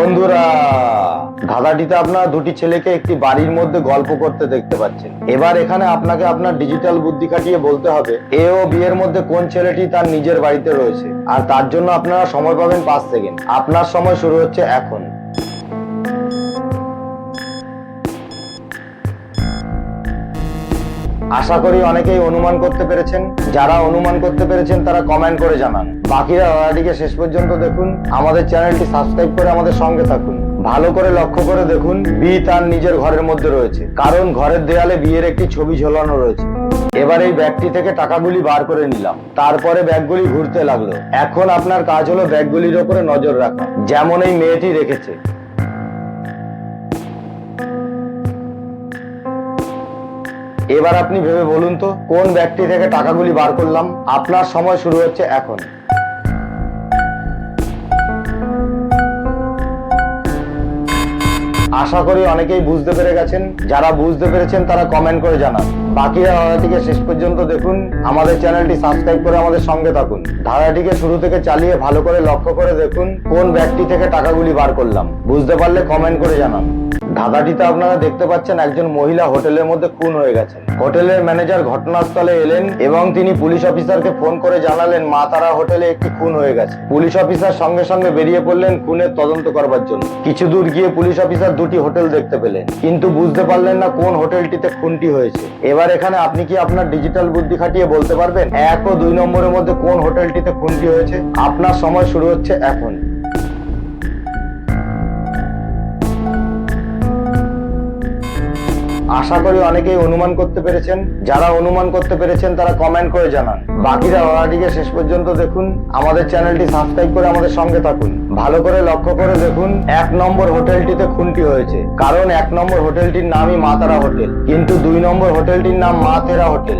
বন্ধুরা ধাঁধাটিতে আপনার দুটি ছেলেকে একটি বাড়ির মধ্যে গল্প করতে দেখতে পাচ্ছেন। এবার এখানে আপনাকে আপনার ডিজিটাল বুদ্ধি খাটিয়ে বলতে হবে, এ ও বি এর মধ্যে কোন ছেলেটি তার নিজের বাড়িতে রয়েছে। আর তার জন্য আপনারা সময় পাবেন পাঁচ সেকেন্ড। আপনার সময় শুরু হচ্ছে এখন। আশা করি অনেকেই অনুমান করতে পেরেছেন। যারা অনুমান করতে পেরেছেন, তারা কমেন্ট করে জানান। বাকিরা লড়াইটিকে শেষ পর্যন্ত দেখুন। আমাদের চ্যানেলটি সাবস্ক্রাইব করে আমাদের সঙ্গে থাকুন। ভালো করে লক্ষ্য করে দেখুন বি তার নিজের ঘরের মধ্যে রয়েছে। কারণ ঘরের দেয়ালে বিয়ের একটি ছবি ঝোলানো রয়েছে। এবার এই ব্যাগটি থেকে টাকাগুলি বার করে নিলাম। তারপরে ব্যাগগুলি ঘুরতে লাগল। এখন আপনার কাজ হলো ব্যাগগুলির ওপরে নজর রাখা, যেমন এই মেয়েটি রেখেছে। এবার আপনি ভেবে বলুন তো, কোন ব্যক্তি থেকে টাকাগুলি বার করলাম? আপনার সময় শুরু হচ্ছে এখন। আশা করি অনেকেই বুঝতে পেরে গেছেন। যারা বুঝতে পেরেছেন, তারা কমেন্ট করে জানান। বাকিরা ধারাটিকে শেষ পর্যন্ত দেখুন, আমাদের চ্যানেলটি সাবস্ক্রাইব করে আমাদের সঙ্গে থাকুন। ধারাটিকে শুরু থেকে চালিয়ে ভালো করে লক্ষ্য করে দেখুন, কোন ব্যক্তি থেকে টাকাগুলি বার করলাম। বুঝতে পারলে কমেন্ট করে জানান। ধাঁধাটিতে আপনারা দেখতে পাচ্ছেন, একজন মহিলা হোটেলের মধ্যে খুন হয়ে গেছেন হোটেলের ম্যানেজার ঘটনাস্থলে এলেন এবং তিনি পুলিশ অফিসারকে ফোন করে জানালেন, মা তারা হোটেলে একটি খুন হয়ে গেছে। পুলিশ অফিসার সঙ্গে সঙ্গে বেরিয়ে পড়লেন খুনের তদন্ত করবার জন্য। কিছু দূর গিয়ে পুলিশ অফিসার দুটি হোটেল দেখতে পেলেন, কিন্তু বুঝতে পারলেন না কোন হোটেলটিতে খুনটি হয়েছে। এবার এখানে আপনি কি আপনার ডিজিটাল বুদ্ধি খাটিয়ে বলতে পারবেন? এক ও দুই নম্বরের মধ্যে কোন হোটেলটিতে খুনটি হয়েছে? আপনার সময় শুরু হচ্ছে এখন। আশা করি অনেকেই অনুমান করতে পেরেছেন। যারা অনুমান করতে পেরেছেন, তারা কমেন্ট করে জানান। বাকিরা লড়াটিকে শেষ পর্যন্ত দেখুন। আমাদের চ্যানেলটি সাবস্ক্রাইব করে আমাদের সঙ্গে থাকুন। ভালো করে লক্ষ্য করে দেখুন, এক নম্বর হোটেলটিতে খুনটি হয়েছে। কারণ এক নম্বর হোটেলটির নামই মাতারা হোটেল, কিন্তু দুই নম্বর হোটেলটির নাম মা তেরা হোটেল।